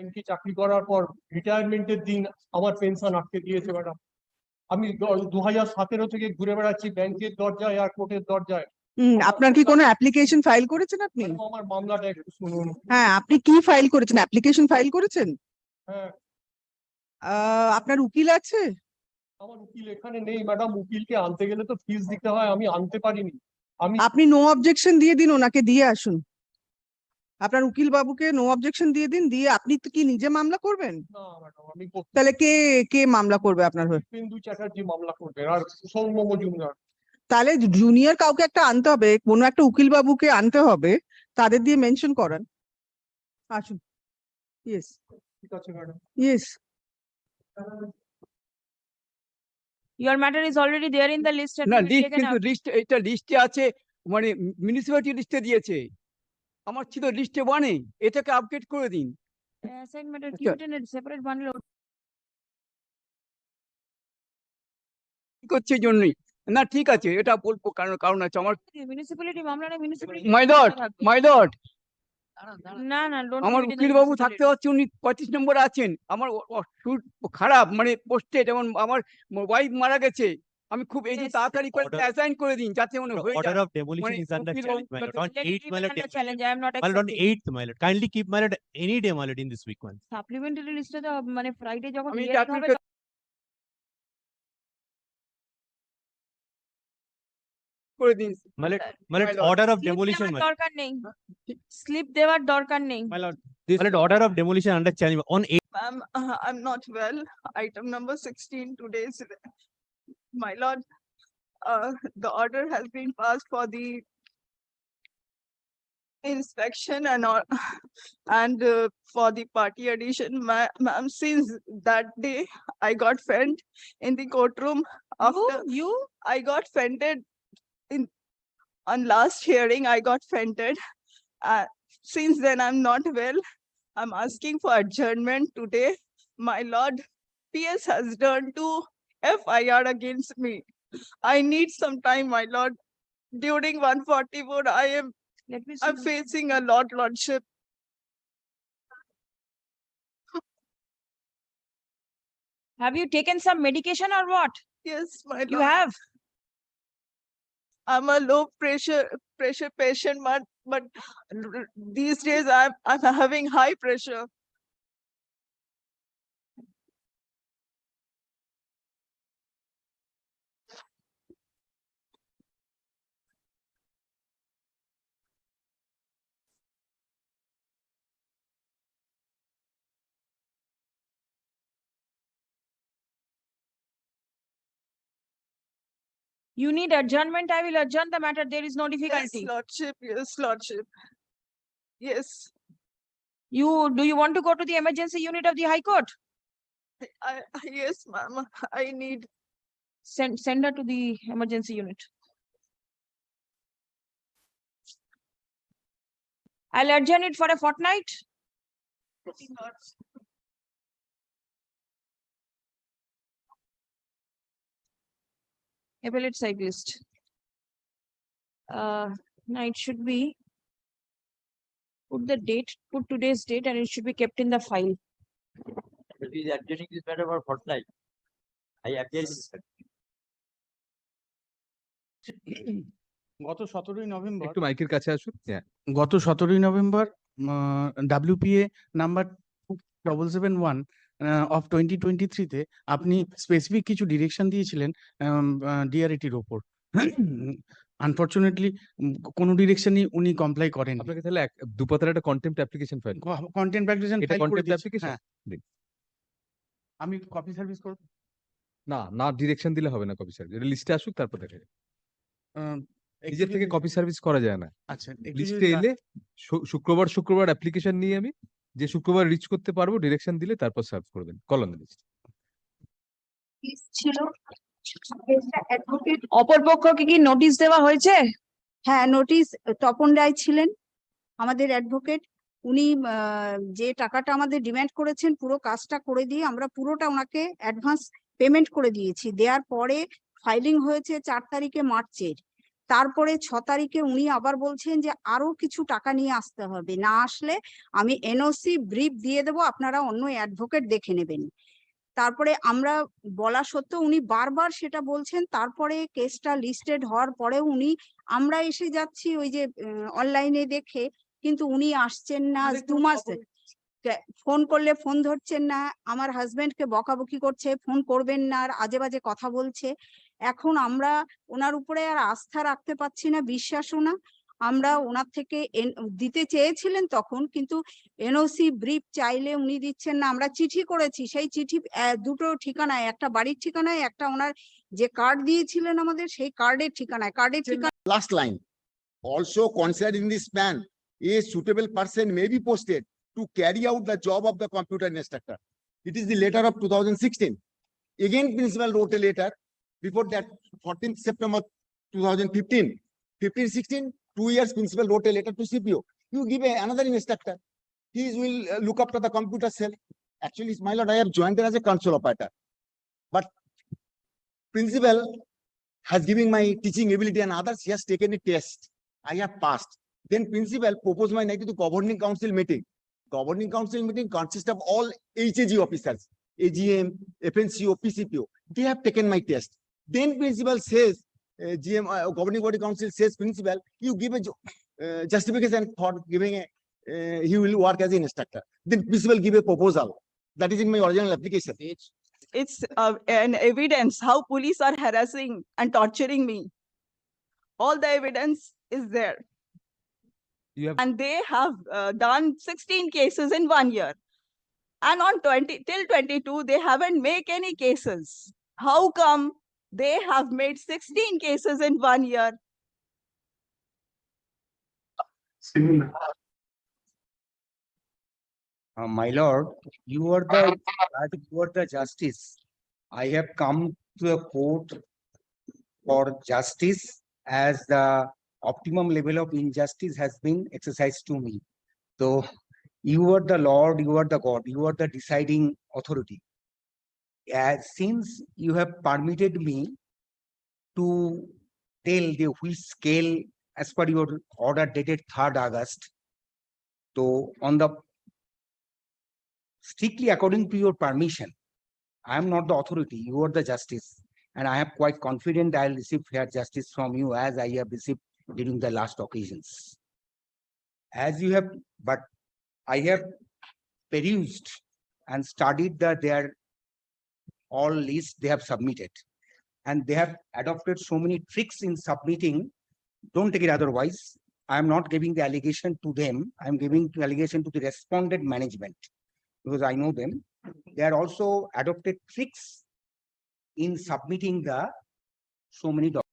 ব্যাংকে চাকরি করার পর রিটায়ারমেন্টের দিন আমার পেনশন আটকে দিয়েছে ম্যাডাম আমি দু হাজার সতেরো থেকে ঘুরে বেড়াচ্ছি ব্যাংকের দরজায় আর কোর্টের দরজায় আপনার কি কোনো অ্যাপ্লিকেশন ফাইল করেছেন আপনি? আমার মামলাটা একটু শুনুন। হ্যাঁ আপনি কি ফাইল করেছেন? অ্যাপ্লিকেশন ফাইল করেছেন? হ্যাঁ। আপনার উকিল আছে? আমার উকিল এখানে নেই ম্যাডাম উকিলকে আনতে গেলে তো ফিস দিতে হয় আমি আনতে পারিনি। আমি আপনি নো অবজেকশন দিয়ে দিন ওনাকে দিয়ে আসুন। আপনার উকিল বাবুকে নো অবজেকশন দিয়ে দিন দিয়ে আপনি তো কি নিজে মামলা করবেন? না ম্যাডাম আমি করতে- তাহলে কে কে মামলা করবে আপনার হয়ে? বিন্দু চ্যাটার্জি মামলা করবে আর সৌম্য মজুমদার তাহলে জুনিয়র কাউকে একটা আনতে হবে কোনো একটা উকিল বাবুকে আনতে হবে তাদের দিয়ে মেনশন করান। আসুন। ইয়েস ঠিক আছে madam. Yes Your matter is already there in the list. and না লিস্ট taken কিন্তু এটা লিস্টে আছে মানে মিউনিসিপালিটি লিস্টে দিয়েছে। আমার ছিল লিস্টে ওয়ানে এটাকে আপডেট করে দিন। আচ্ছা। করছে জন্যই? না ঠিক আছে এটা বলব কারণ কারণ আছে আমার। Municipality মামলা না municipality. My lord my lord না না আমার উকিল বাবু থাকতে হচ্ছে উনি পঁচিশ নম্বরে আছেন। আমার খারাপ মানে পোস্টে যেমন আমার ওয়াইফ মারা গেছে। আমি খুব এই যে তাড়াতাড়ি করে অ্যাসাইন করে দিন যাতে মনে হয়ে order যায় of demolition মানে is under উকিল challenge, Babu- my lord, on Let it eighth, be my lord, under dem- challenge, I am not my lord, on accepting. eighth, my lord, kindly keep my lord any day, in this week one. Supplementary list এ তো মানে Friday যখন আমি hearing করে- দিন slip demolition, দেওয়ার my lord, দরকার নেই slip দেওয়ার দরকার নেই lord, order of demolition under challenge on eighth. Ma'am, uh, I'm not well. Item number sixteen, today's, my lord, uh, the order has been passed for the inspection and all, and uh, for the party addition, ma- ma'am, since that day, I got fent in the courtroom after, You, you, I got fented in, on last hearing, I got fented. Uh, since then, I'm not well. I'm asking for adjournment today. My lord, PS has done to FIR against me. I need some time, my lord. During one forty-four, I am, let me I'm facing a lot lordship. Have you taken some medication or what? Yes, my lord. You have? I'm a low pressure, pressure patient, but, but these days I'm, I'm having high pressure. You need adjournment, I will adjourn the matter, there is no Yes, difficulty. lordship, yes, lordship. Yes, You, do you want to go to the emergency unit of the High Court? I, I- yes, ma'am, I need, Send, send her to the emergency unit. I'll adjourn it for a fortnight. Appellate cyclist. Uh, now it should be. Put the date, put today's date and it should be kept in the file. It is adjourning this matter for fortnight. I appear in this. matter. গত সতেরোই November একটু মাইকের কাছে আসুন হ্যাঁ গত সতেরোই November WPA number double seven one of twenty twenty থ্রিতে আপনি স্পেসিফিক কিছু ডিরেকশন দিয়েছিলেন ডিআরএটির ওপর। আনফর্চুনেটলি কোনো ডিরেকশনই উনি কমপ্লাই করেন আপনাকে তাহলে দুপাতার একটা কন্টেম্প অ্যাপ্লিকেশন ফাইল এটা contempt application? হ্যাঁ। দিন। আমি কপি সার্ভিস করব? না না ডিরেকশন দিলে হবে না কপি সার্ভিস এটা লিস্টে আসুক তারপর দেখা যাবে। নিজের থেকে কপি সার্ভিস করা যায় না। আচ্ছা লিস্টে এলে শুক্রবার শুক্রবার অ্যাপ্লিকেশন নিয়ে আমি যে শুক্রবার রিচ করতে পারব ডিরেকশন দিলে তারপর সার্ভ করবেন। কলম লিস্ট ছিল। অ্যাডভোকেট অপরপক্ষকে কি নোটিশ দেওয়া হয়েছে? হ্যাঁ নোটিশ তপন রায় ছিলেন আমাদের অ্যাডভোকেট উনি যে টাকাটা আমাদের ডিমান্ড করেছেন, পুরো কাজটা করে দিয়ে আমরা পুরোটা ওনাকে অ্যাডভান্স পেমেন্ট করে দিয়েছি। দেওয়ার পরে ফাইলিং হয়েছে চার তারিখে মার্চের তারপরে ছ তারিখে উনি আবার বলছেন যে আরও কিছু টাকা নিয়ে আসতে হবে। না আসলে আমি এনওসি ব্রিফ দিয়ে দেবো আপনারা অন্য অ্যাডভোকেট দেখে নেবেন। তারপরে আমরা বলা সত্ত্বেও উনি বারবার সেটা বলছেন। তারপরে কেসটা লিস্টেড হওয়ার পরেও উনি আমরা এসে যাচ্ছি ওই যে অনলাইনে দেখে। কিন্তু উনি আসছেন না দু মাস ফোন করলে ফোন ধরছেন না। আমার হাজবেন্ড কে বকাবকি করছে ফোন করবেন না আর আজে বাজে কথা বলছে। এখন আমরা ওনার উপরে আর আস্থা রাখতে পারছি না, বিশ্বাসও না। আমরা ওনার থেকে দিতে চেয়েছিলেন তখন, কিন্তু এনওসি ব্রিফ চাইলে উনি দিচ্ছেন না। আমরা চিঠি করেছি, সেই চিঠি দুটো ঠিকানায়, একটা বাড়ির ঠিকানায়, একটা ওনার যে কার্ড দিয়েছিলেন আমাদের, সেই কার্ডের ঠিকানায়। কার্ডের ঠিকানা last line also consider in this plan a suitable person may be posted to carry out the job of the computer instructor it is the letter of two thousand sixteen again principal wrote a letter before that fourteenth September two thousand fifteen. Fifteen, sixteen, two years principal wrote a letter to CPO. You give a- another instructor. He will uh, look after the computer cell. Actually, my lord, I have joined there as a console operator. But principal has given my teaching ability and others, he has taken a test. I have passed. Then principal proposed my name to governing council meeting. Governing council meeting consists of all HAG officers, AGM, FNCO, PCPO. They have taken my test. Then principal says, uh, GM, uh, governing body council says, principal, you give a uh, justification for giving a, uh, he will work as an instructor. Then principal give a proposal. That is in my original application. It's uh, an evidence how police are harassing and torturing me. All the evidence is there. You have And they have uh, done sixteen cases in one year. And on twenty, till twenty-two, they haven't make any cases. How come they have made sixteen cases in one year? Uh, my lord, you are the, judge, you are the justice. I have come to the court for justice as the optimum level of injustice has been exercised to me. So you are the Lord, you are the God, you are the deciding authority. As since you have permitted me to tell the which scale as per your order dated third August. So on the strictly according to your permission. I am not the authority, you are the justice. And I am quite confident I will receive fair justice from you as I have received during the last occasions. As you have, but I have perused and studied the their all list they have submitted. And they have adopted so many tricks in submitting. Don't take it otherwise. I am not giving the allegation to them. I am giving the allegation to the respondent management because I know them. They are also adopted tricks in submitting the so many documents.